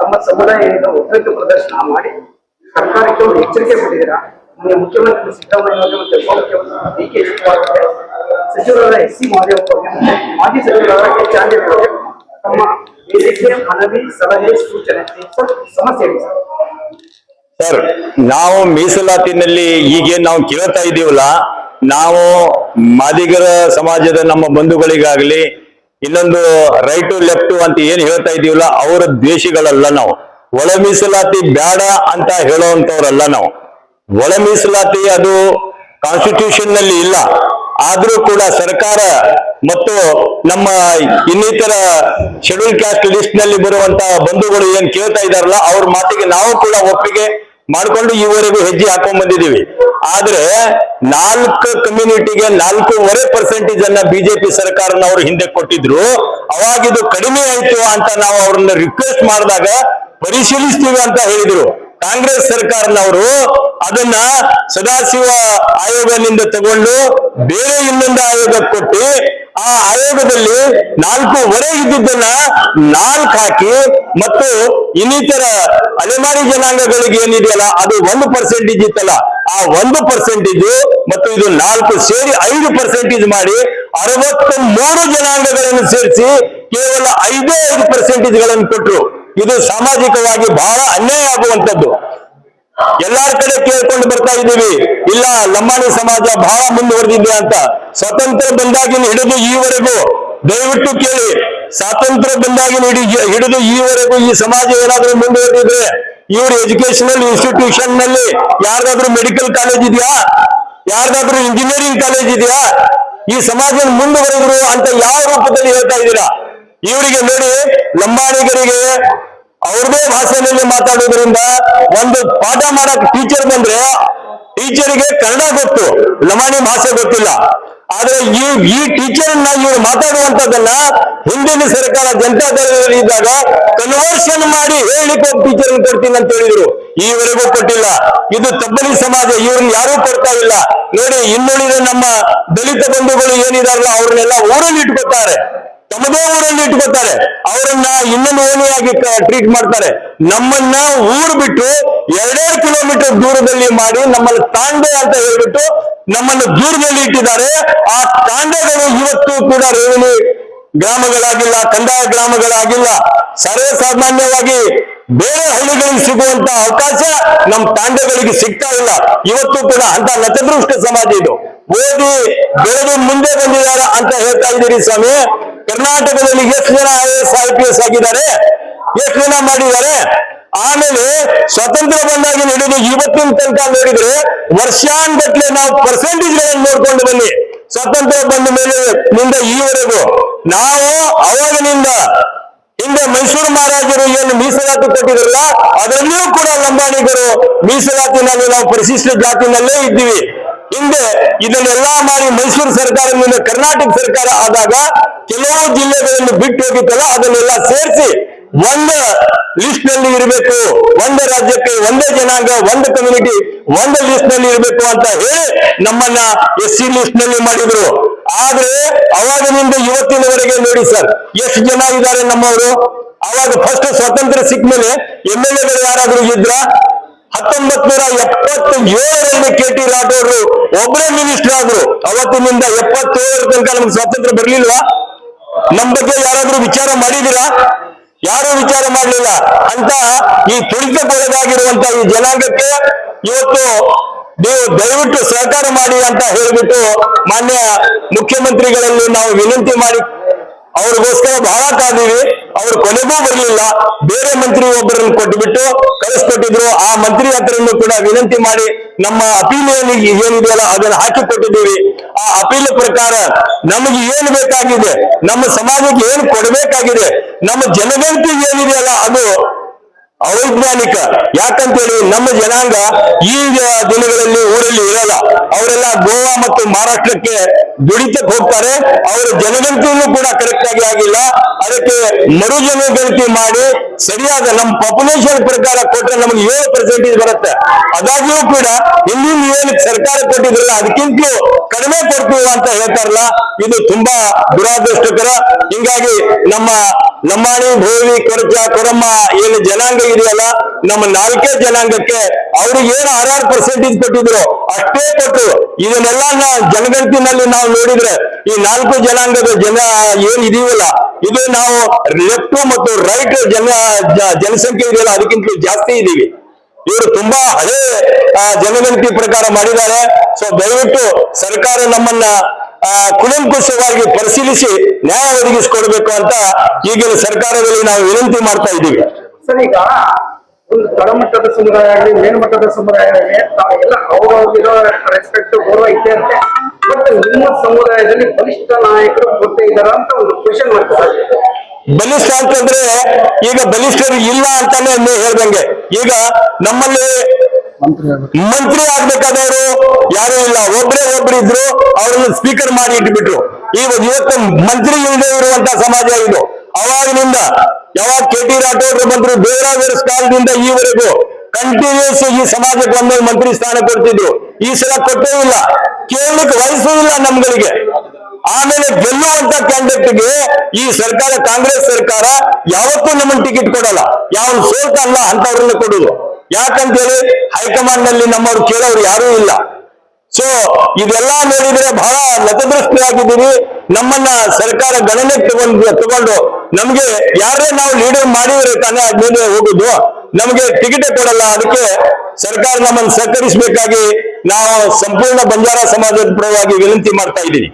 ತಮ್ಮ ಸಮುದಾಯ ಏನು ಒಗ್ಗಟ್ಟು ಪ್ರದರ್ಶನ ಮಾಡಿ ಸರ್ಕಾರಕ್ಕೆ ಒಂದು ಎಚ್ಚರಿಕೆ ಕೊಟ್ಟಿದ್ದೀರಾ ಮೊನ್ನೆ ಮುಖ್ಯಮಂತ್ರಿ ಸಿದ್ದರಾಮಯ್ಯ ಮತ್ತು ಉಪಮುಖ್ಯಮಂತ್ರಿ ಡಿ ಕೆ ಸಚಿವರಾದ ಎಸ್ ಸಿ ಮಹದೇವಪ್ಪ ಮಾಜಿ ಸಚಿವರಾದ ಕೆ ಆಂಜನೇಯ ಅವರಿಗೆ ತಮ್ಮ ಬೇಡಿಕೆ ಮನವಿ ಸಲಹೆ ಸೂಚನೆ ಸಮಸ್ಯೆ ಸರ್, ನಾವು ಮೀಸಲಾತಿನಲ್ಲಿ ಈಗೇನು ನಾವು ಕೇಳ್ತಾ ಇದೀವಲ್ಲ ನಾವು ಮಾದಿಗರ ಸಮಾಜದ ನಮ್ಮ ಬಂಧುಗಳಿಗಾಗ್ಲಿ, ಇನ್ನೊಂದು ರೈಟು ಲೆಫ್ಟ್ ಅಂತ ಏನ್ ಹೇಳ್ತಾ ಇದೀವಲ್ಲ, ಅವರ ದ್ವೇಷಿಗಳಲ್ಲ ನಾವು. ಒಳ ಮೀಸಲಾತಿ ಬೇಡ ಅಂತ ಹೇಳುವಂತವ್ರಲ್ಲ ನಾವು. ಒಳ ಮೀಸಲಾತಿ ಅದು ಕಾನ್ಸ್ಟಿಟ್ಯೂಷನ್ನಲ್ಲಿ ಇಲ್ಲ. ಆದ್ರೂ ಕೂಡ ಸರ್ಕಾರ ಮತ್ತು ನಮ್ಮ ಇನ್ನಿತರ ಶೆಡ್ಯೂಲ್ ಕ್ಯಾಸ್ಟ್ ಲಿಸ್ಟ್ನಲ್ಲಿ ಬರುವಂತಹ ಬಂಧುಗಳು ಏನ್ ಕೇಳ್ತಾ ಇದಾರಲ್ಲ ಅವ್ರ ಮಾತಿಗೆ ನಾವು ಕೂಡ ಒಪ್ಪಿಗೆ ಮಾಡ್ಕೊಂಡು ಈವರೆಗೂ ಹೆಜ್ಜೆ ಹಾಕೊಂಡ್ ಬಂದಿದ್ದೀವಿ ಆದ್ರೆ ನಾಲ್ಕು ಕಮ್ಯುನಿಟಿಗೆ ನಾಲ್ಕೂವರೆ ಪರ್ಸೆಂಟೇಜ್ ಅನ್ನ ಬಿಜೆಪಿ ಸರ್ಕಾರನವರು ಹಿಂದೆ ಕೊಟ್ಟಿದ್ರು. ಅವಾಗಿದು ಕಡಿಮೆ ಆಯ್ತು ಅಂತ ನಾವು ಅವ್ರನ್ನ ರಿಕ್ವೆಸ್ಟ್ ಮಾಡಿದಾಗ ಪರಿಶೀಲಿಸ್ತೀವಿ ಅಂತ ಹೇಳಿದ್ರು. ಕಾಂಗ್ರೆಸ್ ಸರ್ಕಾರನವರು ಅದನ್ನ ಸದಾಶಿವ ಆಯೋಗದಿಂದ ತಗೊಂಡು ಬೇರೆ ಇನ್ನೊಂದು ಆಯೋಗ ಕೊಟ್ಟು ಆ ಆಯೋಗದಲ್ಲಿ ನಾಲ್ಕೂವರೆ ಇದ್ದಿದ್ದನ್ನ ನಾಲ್ಕು ಹಾಕಿ ಮತ್ತು ಇನ್ನಿತರ ಅಲೆಮಾರಿ ಜನಾಂಗಗಳಿಗೆ ಏನಿದೆಯಲ್ಲ, ಅದು ಒಂದು ಪರ್ಸೆಂಟೇಜ್ ಇತ್ತಲ್ಲ, ಆ ಒಂದು ಪರ್ಸೆಂಟೇಜ್ ಮತ್ತು ಇದು ನಾಲ್ಕು ಸೇರಿ ಐದು ಪರ್ಸೆಂಟೇಜ್ ಮಾಡಿ ಅರವತ್ತು ಮೂರು ಜನಾಂಗಗಳನ್ನು ಸೇರಿಸಿ ಕೇವಲ ಐದೇ ಐದು ಪರ್ಸೆಂಟೇಜ್ಗಳನ್ನು ಕೊಟ್ಟರು ಇದು ಸಾಮಾಜಿಕವಾಗಿ ಬಹಳ ಅನ್ಯಾಯ ಆಗುವಂತದ್ದು ಎಲ್ಲಾರ ಕಡೆ ಕೇಳ್ಕೊಂಡು ಬರ್ತಾ ಇದ್ದೀವಿ. ಇಲ್ಲ, ಲಂಬಾಣಿ ಸಮಾಜ ಬಹಳ ಮುಂದುವರೆದಿದೆ ಅಂತ. ಸ್ವತಂತ್ರ ಬಂದಾಗಿನ ಹಿಡಿದು ಈವರೆಗೂ, ದಯವಿಟ್ಟು ಕೇಳಿ, ಸ್ವಾತಂತ್ರ್ಯ ಬಂದಾಗಿನ ಹಿಡಿ ಹಿಡಿದು ಈವರೆಗೂ ಈ ಸಮಾಜ ಏನಾದ್ರೂ ಮುಂದುವರೆದಿದ್ರೆ, ಇವರು ಎಜುಕೇಶನಲ್ ಇನ್ಸ್ಟಿಟ್ಯೂಷನ್ನಲ್ಲಿ ಯಾರ್ದಾದ್ರೂ ಮೆಡಿಕಲ್ ಕಾಲೇಜ್ ಇದೆಯಾ? ಯಾರ್ದಾದ್ರೂ ಇಂಜಿನಿಯರಿಂಗ್ ಕಾಲೇಜ್ ಇದೆಯಾ? ಈ ಸಮಾಜ ಮುಂದುವರೆದ್ರು ಅಂತ ಯಾವ ರೂಪದಲ್ಲಿ ಹೇಳ್ತಾ ಇದ್ದೀರಾ? ಇವರಿಗೆ ನೋಡಿ, ಲಂಬಾಣಿಗರಿಗೆ ಅವ್ರದೇ ಭಾಷೆಯಲ್ಲಿ ಮಾತಾಡೋದ್ರಿಂದ ಒಂದು ಪಾಠ ಮಾಡಕ್ ಟೀಚರ್ ಬಂದ್ರೆ ಟೀಚರ್ಗೆ ಕನ್ನಡ ಗೊತ್ತು, ಲಮಾಣಿ ಭಾಷೆ ಗೊತ್ತಿಲ್ಲ. ಆದ್ರೆ ಈ ಈ ಟೀಚರ್ ಅನ್ನ ಇವ್ರು ಮಾತಾಡುವಂತದ್ದನ್ನ ಹಿಂದಿನ ಸರ್ಕಾರ ಜನತಾ ಇದ್ದಾಗ ಕನ್ವರ್ಷನ್ ಮಾಡಿ ಹೇಳಿಕ್ಕೆ ಟೀಚರ್ ಕೊಡ್ತೀನಿ ಅಂತ ಹೇಳಿದ್ರು. ಈವರೆಗೂ ಕೊಟ್ಟಿಲ್ಲ. ಇದು ತಬ್ಬಲಿ ಸಮಾಜ, ಇವ್ರನ್ನ ಯಾರೂ ಕೊಡ್ತಾ ಇಲ್ಲ. ನೋಡಿ ಇನ್ನುಳಿದ ನಮ್ಮ ದಲಿತ ಬಂಧುಗಳು ಏನಿದಾರಲ್ಲ ಅವ್ರನ್ನೆಲ್ಲ ಊರಲ್ಲಿ ಇಟ್ಕೊತಾರೆ ತಮ್ಮದೇ ಊರಲ್ಲಿ ಇಟ್ಕೊತಾರೆ ಅವರನ್ನ ಇನ್ನೊಂದು ಓಣಿಯಾಗಿ ಟ್ರೀಟ್ ಮಾಡ್ತಾರೆ. ನಮ್ಮನ್ನ ಊರು ಬಿಟ್ಟು ಎರಡೆರಡು ಕಿಲೋಮೀಟರ್ ದೂರದಲ್ಲಿ ಮಾಡಿ ನಮ್ಮನ್ನು ತಾಂಡೆ ಅಂತ ಹೇಳ್ಬಿಟ್ಟು ನಮ್ಮನ್ನು ದೂರದಲ್ಲಿ ಇಟ್ಟಿದ್ದಾರೆ. ಆ ತಾಂಡೆಗಳು ಇವತ್ತು ಕೂಡ ರೇವಣಿ ಗ್ರಾಮಗಳಾಗಿಲ್ಲ, ಕಂದಾಯ ಗ್ರಾಮಗಳಾಗಿಲ್ಲ. ಸರ್ವೇ ಸಾಮಾನ್ಯವಾಗಿ ಬೇರೆ ಹಳ್ಳಿಗಳಿಗೆ ಸಿಗುವಂತ ಅವಕಾಶ ನಮ್ಮ ತಾಂಡೆಗಳಿಗೆ ಸಿಗ್ತಾ ಇಲ್ಲ. ಇವತ್ತು ಕೂಡ ಅಂತ ನತದೃಷ್ಟ ಸಮಾಜ ಇದು. ಓದಿ ಬೆಳೆದು ಮುಂದೆ ಬಂದಿದ್ದಾರೆ ಅಂತ ಹೇಳ್ತಾ ಇದ್ದೀರಿ ಸ್ವಾಮಿ. ಕರ್ನಾಟಕದಲ್ಲಿ ಎಷ್ಟು ಜನ I S I P S ಆಗಿದ್ದಾರೆ? ಎಷ್ಟು ಜನ ಮಾಡಿದ್ದಾರೆ? ಆಮೇಲೆ ಸ್ವತಂತ್ರ ಬಂದಾಗ ಹಿಡಿದು ಇವತ್ತಿನ ತನಕ ನೋಡಿದ್ರೆ ವರ್ಷಾನ್ಗಟ್ಲೆ ನಾವು ಪರ್ಸೆಂಟೇಜ್ಗಳನ್ನು ನೋಡ್ಕೊಂಡು ಬನ್ನಿ. ಸ್ವತಂತ್ರ ಬಂದ ಮೇಲೆ ನಿಂದ ಈವರೆಗೂ ನಾವು ಅವಾಗಿನಿಂದ ಹಿಂದೆ ಮೈಸೂರು ಮಹಾರಾಜರು ಏನು ಮೀಸಲಾತಿ ಕೊಟ್ಟಿದ್ರಲ್ಲ ಅದರಲ್ಲೂ ಕೂಡ ಲಂಬಾಣಿಗರು ಮೀಸಲಾತಿನಲ್ಲಿ ನಾವು ಪರಿಶಿಷ್ಟ ಜಾತಿನಲ್ಲೇ ಇದ್ದೀವಿ. ಹಿಂದೆ ಇದನ್ನೆಲ್ಲ ಮಾಡಿ ಮೈಸೂರು ಸರ್ಕಾರದಿಂದ ಕರ್ನಾಟಕ ಸರ್ಕಾರ ಆದಾಗ ಕೆಲವು ಜಿಲ್ಲೆಗಳನ್ನು ಬಿಟ್ಟು ಹೋಗಿತ್ತಲ್ಲ, ಅದನ್ನೆಲ್ಲ ಸೇರಿಸಿ ಒಂದು ಲಿಸ್ಟ್ನಲ್ಲಿ ಇರಬೇಕು, ಒಂದು ರಾಜ್ಯಕ್ಕೆ ಒಂದೇ ಜನಾಂಗ, ಒಂದು ಕಮ್ಯುನಿಟಿ ಒಂದು ಲಿಸ್ಟ್ನಲ್ಲಿ ಇರಬೇಕು ಅಂತ ಹೇಳಿ ನಮ್ಮನ್ನ ಎಸ್ ಸಿ ಲಿಸ್ಟ್ನಲ್ಲಿ ಮಾಡಿದ್ರು. ಆದ್ರೆ ಅವಾಗಿನಿಂದ ಇವತ್ತಿನವರೆಗೆ ನೋಡಿ ಸರ್ ಎಷ್ಟು ಜನ ಇದ್ದಾರೆ ನಮ್ಮವರು? ಅವಾಗ ಫಸ್ಟ್ ಸ್ವಾತಂತ್ರ್ಯ ಸಿಕ್ಕ ಮೇಲೆ ಎಂ ಎಲ್ ಎಗಳು ಯಾರಾದ್ರೂ ಇದ್ರ? ಹತ್ತೊಂಬತ್ ನೂರ ಎಪ್ಪತ್ತ ಏಳರಲ್ಲಿ ಕೆ ಟಿ ರಾಠೋಡ್ ಒಬ್ಬರೇ ಮಿನಿಸ್ಟರ್ ಆದ್ರು. ಅವತ್ತಿನಿಂದ ಎಪ್ಪತ್ತೇಳರ ತನಕ ನಮ್ಗೆ ಸ್ವಾತಂತ್ರ್ಯ ಬರ್ಲಿಲ್ವಾ? ನಮ್ ಬಗ್ಗೆ ಯಾರಾದ್ರೂ ವಿಚಾರ ಮಾಡಿದಿರಾ ಯಾರು ವಿಚಾರ ಮಾಡಲಿಲ್ಲ. ಅಂತ ಈ ತುಳಿತಕ್ಕೊಳಗಾಗಿರುವಂತ ಈ ಜನಾಂಗಕ್ಕೆ ಇವತ್ತು ನೀವು ದಯವಿಟ್ಟು ಸಹಕಾರ ಮಾಡಿ ಅಂತ ಹೇಳಿಬಿಟ್ಟು ಮಾನ್ಯ ಮುಖ್ಯಮಂತ್ರಿಗಳಲ್ಲಿ ನಾವು ವಿನಂತಿ ಮಾಡಿ ಅವ್ರಿಗೋಸ್ಕರ ಬಹಳ ಕಾದಿವಿ ಅವ್ರು ಕೊನೆಗೂ ಬರಲಿಲ್ಲ. ಬೇರೆ ಮಂತ್ರಿ ಒಬ್ಬರನ್ನು ಕೊಟ್ಟುಬಿಟ್ಟು ಕಳಿಸ್ಕೊಟ್ಟಿದ್ರು. ಆ ಮಂತ್ರಿ ಹತ್ರನೂ ಕೂಡ ವಿನಂತಿ ಮಾಡಿ ನಮ್ಮ ಅಪೀಲ್ ಏನಿಗೆ ಏನಿದೆಯಲ್ಲ ಅದನ್ನ ಹಾಕಿ ಕೊಟ್ಟಿದ್ದೀವಿ. ಆ ಅಪೀಲ್ ಪ್ರಕಾರ ನಮಗೆ ಏನು ಬೇಕಾಗಿದೆ, ನಮ್ಮ ಸಮಾಜಕ್ಕೆ ಏನು ಕೊಡಬೇಕಾಗಿದೆ, ನಮ್ಮ ಜನಗಣತಿ ಏನಿದೆಯಲ್ಲ ಅದು ಅವೈಜ್ಞಾನಿಕ ಯಾಕಂತೇಳಿ ನಮ್ಮ ಜನಾಂಗ ಈ ದಿನಗಳಲ್ಲಿ ಊರಲ್ಲಿ ಇರಲ್ಲ. ಅವರೆಲ್ಲ ಗೋವಾ ಮತ್ತು ಮಹಾರಾಷ್ಟ್ರಕ್ಕೆ ದುಡಿತಕ್ಕೆ ಹೋಗ್ತಾರೆ. ಅವರ ಜನಗಣತಿಯನ್ನು ಕೂಡ ಕರೆಕ್ಟ್ ಆಗಿ ಆಗಿಲ್ಲ. ಅದಕ್ಕೆ ಮರು ಗಣತಿ ಮಾಡಿ ಸರಿಯಾದ ನಮ್ಮ ಪಾಪ್ಯುಲೇಷನ್ ಪ್ರಕಾರ ಕೊಟ್ರೆ ನಮಗೆ ಏಳು ಪರ್ಸೆಂಟೇಜ್ ಬರುತ್ತೆ. ಅದಾಗಿಯೂ ಕೂಡ ಇಲ್ಲಿ ಏನು ಸರ್ಕಾರ ಕೊಟ್ಟಿದ್ರಲ್ಲ ಅದಕ್ಕಿಂತಲೂ ಕಡಿಮೆ ಕೊಡ್ತೀವಿ ಅಂತ ಹೇಳ್ತಾರಲ್ಲ, ಇದು ತುಂಬಾ ದುರಾದೃಷ್ಟಕರ. ಹಿಂಗಾಗಿ ನಮ್ಮ ನಮ್ಮಾಣಿ, ಭೋವಿ, ಕೊರಚ, ಕೊರಮ್ಮ ಏನು ಜನಾಂಗ ಇದೆಯಲ್ಲ, ನಮ್ಮ ನಾಲ್ಕೇ ಜನಾಂಗಕ್ಕೆ ಅವ್ರಿಗೆ ಏನು ಆರ್ ಆರ್ ಪರ್ಸೆಂಟೇಜ್ ಕೊಟ್ಟಿದ್ರು, ಅಷ್ಟೇ ಕೊಟ್ಟು ಇದನ್ನೆಲ್ಲ ಜನಗಣತಿನಲ್ಲಿ ನಾವು ನೋಡಿದ್ರೆ ಈ ನಾಲ್ಕು ಜನಾಂಗದ ಜನ ಏನ್ ಇದೀವಲ್ಲ ಇದು ನಾವು ಲೆಫ್ಟ್ ಮತ್ತು ರೈಟ್ ಜನ ಜನಸಂಖ್ಯೆ ಇದೆಯಲ್ಲ ಅದಕ್ಕಿಂತ ಜಾಸ್ತಿ ಇದೀವಿ. ಇವರು ತುಂಬಾ ಹಳೆ ಆ, ಜನಗಣತಿ ಪ್ರಕಾರ ಮಾಡಿದ್ದಾರೆ. ಸೊ ದಯವಿಟ್ಟು ಸರ್ಕಾರ ನಮ್ಮನ್ನ ಕುಲಂಕುಷವಾಗಿ ಪರಿಶೀಲಿಸಿ ನ್ಯಾಯ ಒದಗಿಸಿಕೊಡ್ಬೇಕು ಅಂತ ಈಗಿನ ಸರ್ಕಾರದಲ್ಲಿ ನಾವು ವಿನಂತಿ ಮಾಡ್ತಾ ಇದ್ದೀವಿ ಸರ್ ತಳಮಟ್ಟದ ಸಮುದಾಯ ಆಗಲಿ ಮೇಲ್ಮಟ್ಟದ ಸಮುದಾಯ ಆಗಲಿ ಎಲ್ಲ ಅವ್ರವ್ರಿಗಿರೋ ರೆಸ್ಪೆಕ್ಟ್ ಗೌರವ ಇದೆ ಇರುತ್ತೆ ಮತ್ತೆ ನಿಮ್ಮ ಸಮುದಾಯದಲ್ಲಿ ಬಲಿಷ್ಠ ನಾಯಕರು ಗೊತ್ತೇ ಇದ್ದಾರ ಅಂತ ಒಂದು ಕ್ವಶನ್ ಮಾಡ್ತಾರೆ ಬಲಿಷ್ಠ ಅಂತಂದ್ರೆ ಈಗ ಬಲಿಷ್ಠರು ಇಲ್ಲ ಅಂತಾನೆ ಹೇಳ್ದಂಗೆ. ಈಗ ನಮ್ಮಲ್ಲಿ ಮಂತ್ರಿ ಆಗ್ಬೇಕಾದವರು ಯಾರು ಇಲ್ಲ, ಒಬ್ರೇ ಒಬ್ರು ಇದ್ರು, ಅವ್ರನ್ನ ಸ್ಪೀಕರ್ ಮಾಡಿ ಇಟ್ಬಿಟ್ರು. ಈಗ ಇವತ್ತು ಮಂತ್ರಿ ಇಲ್ಲದೆ ಇರುವಂತ ಸಮಾಜ ಇದು. ಅವಾಗಿನಿಂದ ಯಾವಾಗ ಕೆ ಟಿ ರಾಠೋಡ್ರು ಬಂದ್ರು ದೇವರಾಜರ ಕಾಲದಿಂದ ಈವರೆಗೂ ಕಂಟಿನ್ಯೂಸ್ ಈ ಸಮಾಜಕ್ಕೆ ಒಂದೊಂದು ಮಂತ್ರಿ ಸ್ಥಾನ ಕೊಡ್ತಿದ್ರು. ಈ ಸಲ ಕೊಟ್ಟೇ ಇಲ್ಲ. ಕೇಳಲಿಕ್ಕೆ ವಹಿಸೋದಿಲ್ಲ ನಮ್ಗಳಿಗೆ. ಆಮೇಲೆ ಗೆಲ್ಲುವಂತ ಕ್ಯಾಂಡಿಡೇಟ್ಗೆ ಈ ಸರ್ಕಾರ, ಕಾಂಗ್ರೆಸ್ ಸರ್ಕಾರ ಯಾವತ್ತೂ ನಮ್ಮನ್ನು ಟಿಕೆಟ್ ಕೊಡಲ್ಲ. ಯಾವ ಸೋಲ್ತಲ್ಲ ಅಂತವ್ರನ್ನ ಕೊಡುದು. ಯಾಕಂತೇಳಿ ಹೈಕಮಾಂಡ್ನಲ್ಲಿ ನಮ್ಮವ್ರು ಕೇಳೋರು ಯಾರೂ ಇಲ್ಲ. ಸೊ ಇದೆಲ್ಲ ನೋಡಿದ್ರೆ ಬಹಳ ನತದೃಷ್ಟಿಯಾಗಿದ್ದೀವಿ ನಮ್ಮನ್ನ ಸರ್ಕಾರ ಗಣನೆಗೆ ತಗೊಂಡು ತಗೊಂಡು ನಮ್ಗೆ ಯಾರೇ ನಾವು ಲೀಡರ್ ಮಾಡಿದ್ರೆ ತಾನೇ ಅದ್ಮೇಲೆ ಹೋಗುದು. ನಮ್ಗೆ ಟಿಕೆಟ್ ಕೊಡಲ್ಲ, ಅದಕ್ಕೆ ಸರ್ಕಾರ ನಮ್ಮನ್ನು ಸಹಕರಿಸಬೇಕಾಗಿ ನಾವು ಸಂಪೂರ್ಣ ಬಂಜಾರ ಸಮಾಜದ ಪರವಾಗಿ ವಿನಂತಿ ಮಾಡ್ತಾ ಇದ್ದೀನಿ